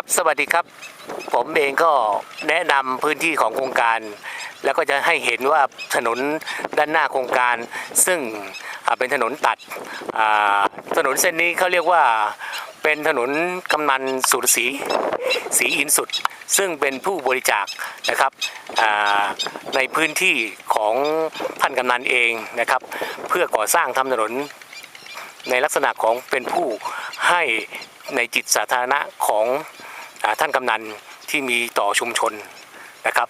ครับ สวัสดีครับ ผมเองก็แนะนำพื้นที่ของโครงการ แล้วก็จะให้เห็นว่าถนนด้านหน้าโครงการ ซึ่งเป็นถนนตัดถนนเส้นนี้เขาเรียกว่าเป็นถนนกำนันสุรศรีศรีอินสุด ซึ่งเป็นผู้บริจาคนะครับในพื้นที่ของท่านกำนันเองนะครับ เพื่อก่อสร้างทำถนนในลักษณะของเป็นผู้ให้ในจิตสาธารณะของ ท่านกำนันที่มีต่อชุมชนนะครับ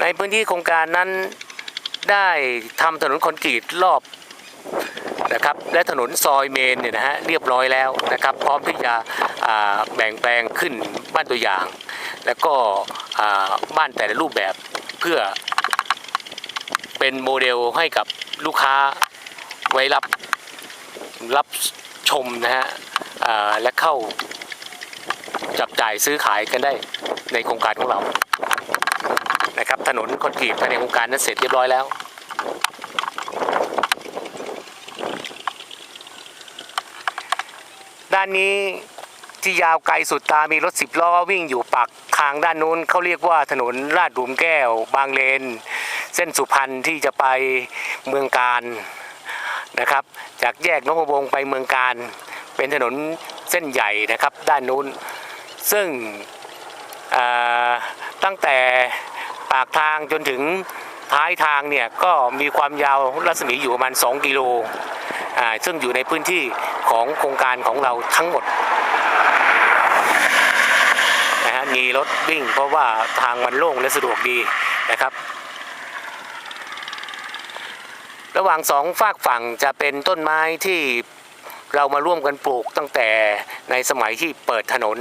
ในพื้นที่โครงการนั้นได้ทำถนนคอนกรีตรอบ นะครับและถนนซอยเมนเนี่ยนะฮะเรียบร้อยแล้วนะครับพร้อมที่จะแบ่งแปลงขึ้นบ้านตัวอย่าง แล้วก็บ้านแต่ละรูปแบบเพื่อเป็นโมเดลให้กับลูกค้าไว้รับรับชมนะฮะและเข้าจับจ่ายซื้อขายกันได้ในโครงการของเรานะครับถนนคอนกรีตภายในโครงการนั้นเสร็จเรียบร้อยแล้วานนี้ที่ยาวไกลสุดตามีรถสิบล้อวิ่งอยู่ปากทางด้านนู้นเขาเรียกว่าถนนลาดหลุมแก้ว บางเลน เส้นสุพรรณที่จะไปเมืองการนะครับ จากแยกนพวงไปเมืองการ เป็นถนนเส้นใหญ่นะครับด้านนู้น ซึ่งตั้งแต่ปากทางจนถึงท้ายทางเนี่ยก็มีความยาวรัศมีอยู่ประมาณ 2 กิโล ซึ่งอยู่ในพื้นที่ของโครงการของเราทั้งหมดนะฮะมีรถวิ่งเพราะว่าทางมันโล่งและสะดวกดีนะครับ ระหว่างสองฝากฝั่งจะเป็นต้นไม้ที่เรามาร่วมกันปลูกตั้งแต่ในสมัยที่เปิดถนน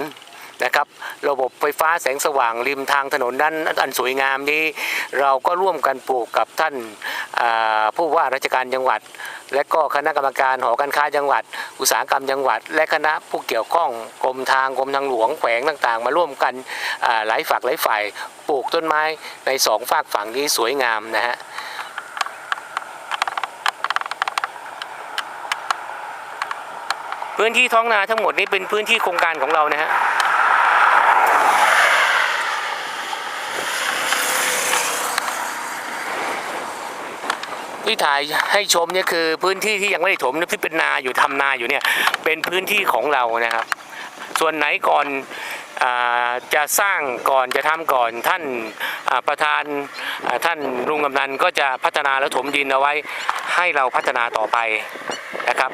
นะครับ ระบบไฟฟ้าแสงสว่างริมทางถนนนั้นอันสวยงามนี้ เราก็ร่วมกันปลูกกับท่านผู้ว่าราชการจังหวัด และก็คณะกรรมการหอการค้าจังหวัด อุตสาหกรรมจังหวัด และคณะผู้เกี่ยวข้องกรมทางกรมทางหลวงแขวงต่างๆ มาร่วมกันหลายฝักหลายฝ่ายปลูกต้นไม้ในสองฝากฝั่งนี้สวยงามนะฮะพื้นที่ท้องนาทั้งหมดนี้เป็นพื้นที่โครงการของเรานะฮะ ที่ถ่ายให้ชมเนี่ยคือพื้นที่ที่ยังไม่ได้ถมที่เป็นนาอยู่ทำนาอยู่เนี่ยเป็นพื้นที่ของเรานะครับ ส่วนไหนก่อนอจะสร้างก่อนจะทำก่อนท่านประธานท่านลุงกำนันก็จะพัฒนาแล้วถมดินเอาไว้ให้เราพัฒนาต่อไปนะครับ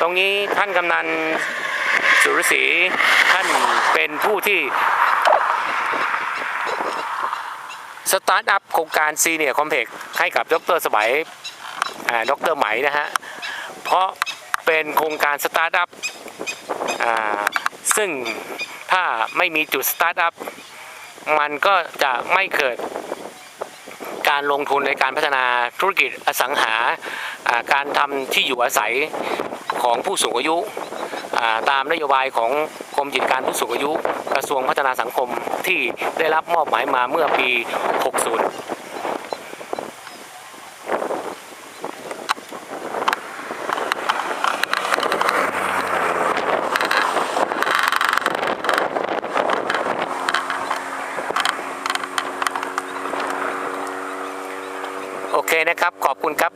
ตรงนี้ท่านกำนัน สุรศรีท่านเป็นผู้ที่สตาร์ทอัพโครงการซีเนียคอมเพล็กให้กับดรสมัยอ่าดรไหมนะฮะ เพราะเป็นโครงการสตาร์ทอัพอ่าซึ่งถ้าไม่มีจุดสตาร์ทอัพมันก็จะไม่เกิดการลงทุนในการพัฒนาธุรกิจอสังหาการทำที่อยู่อาศัยของผู้สูงอายุ ตามนโยบายของกรมกิจการผู้สูงอายุกระทรวงพัฒนาสังคมที่ได้รับมอบหมายมาเมื่อปี 60โอเคนะครับ ขอบคุณครับ